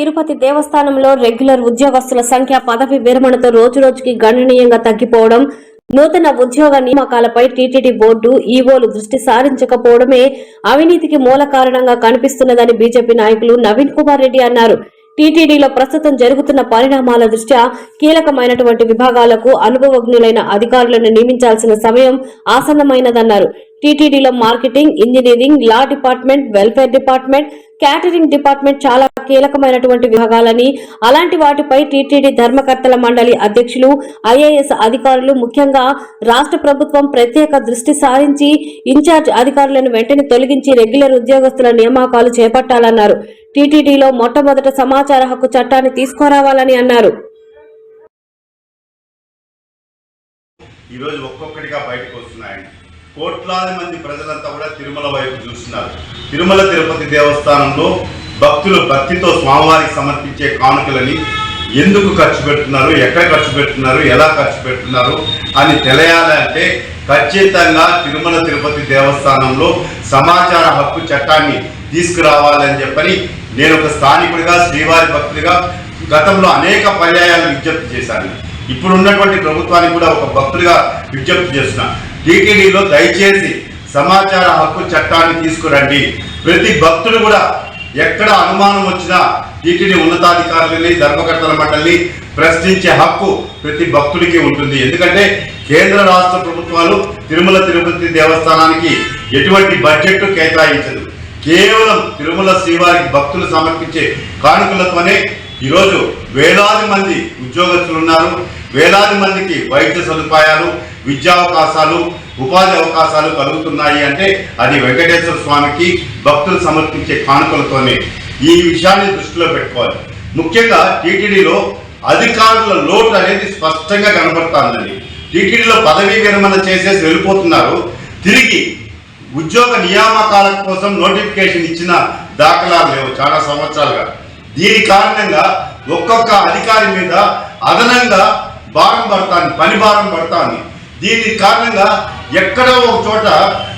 తిరుపతి దేవస్థానంలో రెగ్యులర్ ఉద్యోగస్తుల సంఖ్య పదవి విరమణతో రోజురోజుకి గణనీయంగా తగ్గిపోవడం నూతన ఉద్యోగ నియామకాలపై టీటీడీ బోర్డు ఈవోలు దృష్టి సారించకపోవడమే అవినీతికి మూల కారణంగా కనిపిస్తున్నదని బీజేపీ నాయకులు నవీన్ కుమార్ రెడ్డి అన్నారు. టీటీడీలో ప్రస్తుతం జరుగుతున్న పరిణామాల దృష్ట్యా కీలకమైనటువంటి విభాగాలకు అనుభవజ్ఞులైన అధికారులను నియమించాల్సిన సమయం ఆసన్నమైనదన్నారు. టీటీడీలో marketing engineering law department welfare department catering department చాలా కీలకమైనటువంటి విభాగాలని అలాంటి వాటిపై టీటీడీ ధర్మకర్తల మండలి అధ్యక్షులు ఐఏఎస్ అధికారులు ముఖ్యంగా రాష్ట్ర ప్రభుత్వం ప్రత్యేక దృష్టి సారించి ఇన్ఛార్జ్ అధికారులను వెంటనే తొలగించి రెగ్యులర్ ఉద్యోగస్తుల నియామకాలు చేపట్టాలన్నారు. టీటీడీలో మొట్టమొదట సమాచార హక్కు చట్టాన్ని తీసుకురావాలని అన్నారు. ఈరోజు ఒక్కొక్కటిగా బయటకు వస్తున్నాయండి కోట్లాది మంది ప్రజలంతా కూడా తిరుమల వైపు చూస్తున్నారు. తిరుమల తిరుపతి దేవస్థానంలో భక్తులు భక్తితో స్వామివారికి సమర్పించే కానుకలని ఎందుకు ఖర్చు పెడుతున్నారు ఎక్కడ ఖర్చు పెడుతున్నారు ఎలా ఖర్చు పెడుతున్నారు అని తెలియాలంటే ఖచ్చితంగా తిరుమల తిరుపతి దేవస్థానంలో సమాచార హక్కు చట్టాన్ని తీసుకురావాలని చెప్పని నేను ఒక స్థానికుడిగా శ్రీవారి భక్తుడిగా గతంలో అనేక పర్యాయాలు విజ్ఞప్తి చేశాను. ఇప్పుడున్నటువంటి ప్రభుత్వానికి కూడా ఒక భక్తుడిగా విజ్ఞప్తి చేస్తున్నా. టీటీడీలో దయచేసి సమాచార హక్కు చట్టాన్ని తీసుకురండి. ప్రతి భక్తుడు కూడా ఎక్కడ అనుమానం వచ్చినా టీటీడీ ఉన్నతాధికారులని ధర్మకర్తల మండలిని ప్రశ్నించే హక్కు ప్రతి భక్తుడికి ఉంటుంది. ఎందుకంటే కేంద్ర రాష్ట్ర ప్రభుత్వాలు తిరుమల తిరుపతి దేవస్థానానికి ఎటువంటి బడ్జెట్ కేటాయించదు. కేవలం తిరుమల శ్రీవారికి భక్తులు సమర్పించే కానుకలతోనే ఈరోజు వేలాది మంది ఉద్యోగస్తులు ఉన్నారు. వేలాది మందికి వైద్య సదుపాయాలు విద్యా అవకాశాలు ఉపాధి అవకాశాలు కలుగుతున్నాయి అంటే అది వెంకటేశ్వర స్వామికి భక్తులు సమర్పించే కానుకలతోనే. ఈ విషయాన్ని దృష్టిలో పెట్టుకోవాలి. ముఖ్యంగా టీటీడీలో అధికారుల లోటు అనేది స్పష్టంగా కనబడుతుందండి టీటీడీలో పదవీ విరమణ చేసేసి వెళ్ళిపోతున్నారు. తిరిగి ఉద్యోగ నియామకాల కోసం నోటిఫికేషన్ ఇచ్చిన దాఖలాలు లేవు చాలా సంవత్సరాలుగా. దీని కారణంగా ఒక్కొక్క అధికారి మీద అదనంగా భారం పడతాను పని భారం పడతాను దీని కారణంగా ఎక్కడో ఒక చోట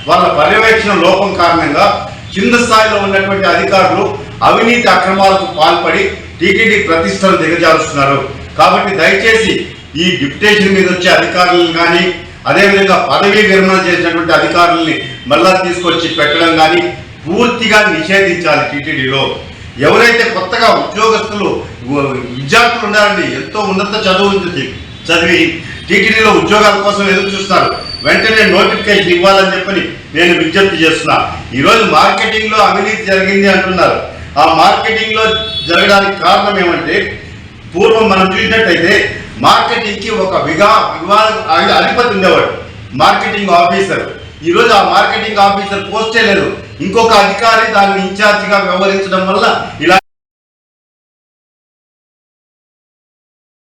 వాళ్ళ పర్యవేక్షణ లోపం కారణంగా కింద స్థాయిలో ఉన్నటువంటి అధికారులు అవినీతి అక్రమాలకు పాల్పడి టీటీడీ ప్రతిష్టను దిగజారుస్తున్నారు. కాబట్టి దయచేసి ఈ డిప్యుటేషన్ మీద వచ్చే అధికారులను కానీ అదేవిధంగా పదవీ విరమణ చేసినటువంటి అధికారుల్ని మళ్ళా తీసుకొచ్చి పెట్టడం కానీ పూర్తిగా నిషేధించాలి టీటీడీలో. ఎవరైతే కొత్తగా ఉద్యోగస్తులు విద్యార్థులు ఉన్నారండి ఎంతో ఉన్నత చదువు చదివి టీటీడీలో ఉద్యోగాల కోసం ఎదురు చూస్తారు వెంటనే నోటిఫికేషన్ ఇవ్వాలని చెప్పని నేను విజ్ఞప్తి చేస్తున్నా. ఈరోజు మార్కెటింగ్లో అవినీతి జరిగింది అంటున్నారు. ఆ మార్కెటింగ్లో జరగడానికి కారణం ఏమంటే పూర్వం మనం చూసినట్టయితే మార్కెటింగ్కి ఒక విగా వివా అధిపతి ఉండేవాడు మార్కెటింగ్ ఆఫీసర్. ఈరోజు ఆ మార్కెటింగ్ ఆఫీసర్ పోస్టే లేదు. ఇంకొక అధికారి దాన్ని ఇన్ఛార్జిగా వ్యవహరించడం వల్ల ఇలా